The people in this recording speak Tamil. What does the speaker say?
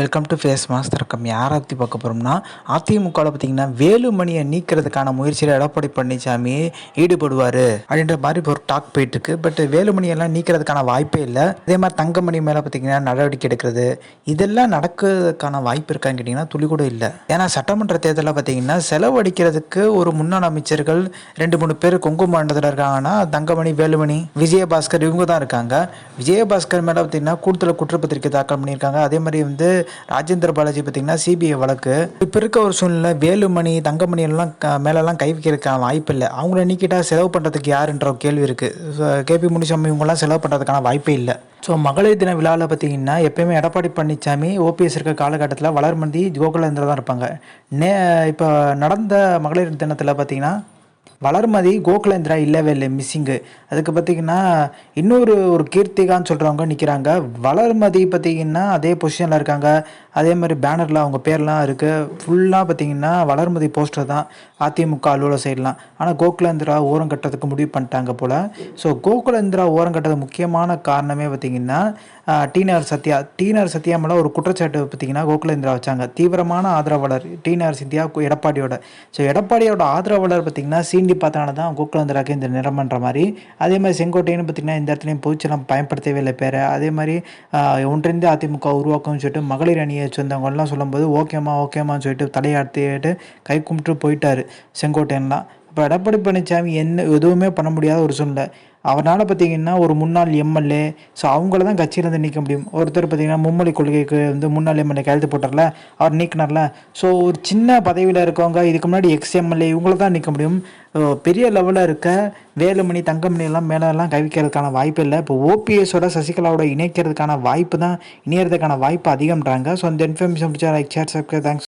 Welcome to face mass com யாரை பற்றி பார்க்க போகிறோம்னா அதிமுகவில் பார்த்தீங்கன்னா வேலுமணியை நீக்கிறதுக்கான முயற்சியில் எடப்பாடி பழனிசாமி ஈடுபடுவார் அப்படின்ற மாதிரி ஒரு டாக் போயிட்டுருக்கு. பட் வேலுமணியெல்லாம் நீக்கிறதுக்கான வாய்ப்பே இல்லை. அதே மாதிரி தங்கமணி மேலே பார்த்தீங்கன்னா நடவடிக்கை எடுக்கிறது. இதெல்லாம் நடக்கிறதுக்கான வாய்ப்பு இருக்கான்னு கேட்டிங்கன்னா துளி கூட இல்லை. ஏன்னா சட்டமன்ற தேர்தலில் பார்த்தீங்கன்னா செலவழிக்கிறதுக்கு ஒரு முன்னாள் அமைச்சர்கள் ரெண்டு மூணு பேர் கொங்கு மாநிலத்தில் இருக்காங்கன்னா தங்கமணி வேலுமணி விஜயபாஸ்கர் இவங்க தான் இருக்காங்க. விஜயபாஸ்கர் மேலே பார்த்தீங்கன்னா கூடுதல் குற்றப்பத்திரிக்கை தாக்கல் பண்ணியிருக்காங்க. அதே மாதிரி வந்து ராஜேந்திர பாலாஜி பார்த்தீங்கன்னா சிபிஐ வழக்கு. இப்போ இருக்க ஒரு சூழ்நிலை வேலுமணி தங்கமணி எல்லாம் க மேலெல்லாம் கை வைக்கிறதுக்கான வாய்ப்பு இல்லை. அவங்கள நீக்கிட்டா செலவு பண்ணுறதுக்கு யாருன்ற ஒரு கேள்வி இருக்குது கேபி முனிசாமி இவங்கெல்லாம் செலவு பண்ணுறதுக்கான வாய்ப்பே இல்லை. ஸோ மகளிர் தின விழாவில் பார்த்தீங்கன்னா எப்பயுமே எடப்பாடி பழனிசாமி ஓபிஎஸ் இருக்க காலகட்டத்தில் வளர்மந்தி கோகுலேந்திரா தான் இருப்பாங்க. நே இப்போ நடந்த மகளிர் தினத்தில் பார்த்தீங்கன்னா வளர்மதி கோகுலேந்திரா இல்லவே இல்லை மிஸ்ஸிங்கு அதுக்கு பார்த்தீங்கன்னா இன்னொரு ஒரு கீர்த்திகான்னு சொல்கிறவங்க நிற்கிறாங்க வளர்மதி பார்த்தீங்கன்னா அதே பொசிஷனில் இருக்காங்க. அதே மாதிரி பேனரில் அவங்க பேர்லாம் இருக்குது ஃபுல்லாக பார்த்தீங்கன்னா வளர்மதி போஸ்டர் தான் அதிமுக அலுவலக சைட்லாம் ஆனால் கோகுலேந்திரா ஓரம் கட்டுறதுக்கு முடிவு பண்ணிட்டாங்க போல். ஸோ கோகுலேந்திரா ஓரம் கட்டுறது முக்கியமான காரணமே பார்த்தீங்கன்னா டீனர் சத்யா. டீனர் சத்யா மேலே ஒரு குற்றச்சாட்டு பார்த்தீங்கன்னா கோகுலேந்திரா வச்சாங்க. தீவிரமான ஆதரவாளர் டிநார் சத்யா எடப்பாடியோட. ஸோ எடப்பாடியோட ஆதரவாளர் பார்த்திங்கன்னா சீண்டி பார்த்தனால தான் கோகுலேந்திராக்கு இந்த நிறமன்ற மாதிரி. அதே மாதிரி செங்கோட்டைன்னு பார்த்தீங்கன்னா இந்த இடத்துலையும் பொதுச்சலம் பயன்படுத்தவே இல்லை பேரை. அதே மாதிரி ஒன்றிணைந்து அதிமுக உருவாக்கும்னு சொல்லிட்டு மகளிர் அணியை வச்சுருந்தவங்கலாம் சொல்லும்போது ஓகேம்மா ஓகேம்மான்னு சொல்லிட்டு தலையாட்டிட்டு கை கும்பிட்டு போயிட்டாரு. செங்கோட்டையன்லாம். இப்போ எடப்பாடி பழனிசாமி என்ன எதுவுமே பண்ண முடியாத ஒரு சூழ்நிலை. அவரால் பார்த்தீங்கன்னா ஒரு முன்னாள் எம்எல்ஏ ஸோ அவங்கள தான் கட்சியிலேருந்து நீக்க முடியும். ஒருத்தர் பார்த்தீங்கன்னா மும்மொழி கொள்கைக்கு வந்து முன்னாள் எம்எல்ஏ கையெழுத்து போட்டார்ல அவர் நீக்கினார்ல. ஸோ ஒரு சின்ன பதவியில் இருக்கவங்க இதுக்கு முன்னாடி எக்ஸ் எம்எல்ஏ இவங்கள தான் நீக்க முடியும். பெரிய லெவலில் இருக்க வேலுமணி தங்கமணி எல்லாம் மேலெல்லாம் கவிக்கிறதுக்கான வாய்ப்பு இல்லை. இப்போ ஓபிஎஸோட சசிகலாவோட இணைக்கிறதுக்கான வாய்ப்பு தான் இணையறதுக்கான வாய்ப்பு அதிகம்ன்றாங்க. ஸோ அந்த இன்ஃபர்மேஷன் பிடிச்சா லைக் ஷேர் சப்ஸ்கிரைப் தேங்க்ஸ்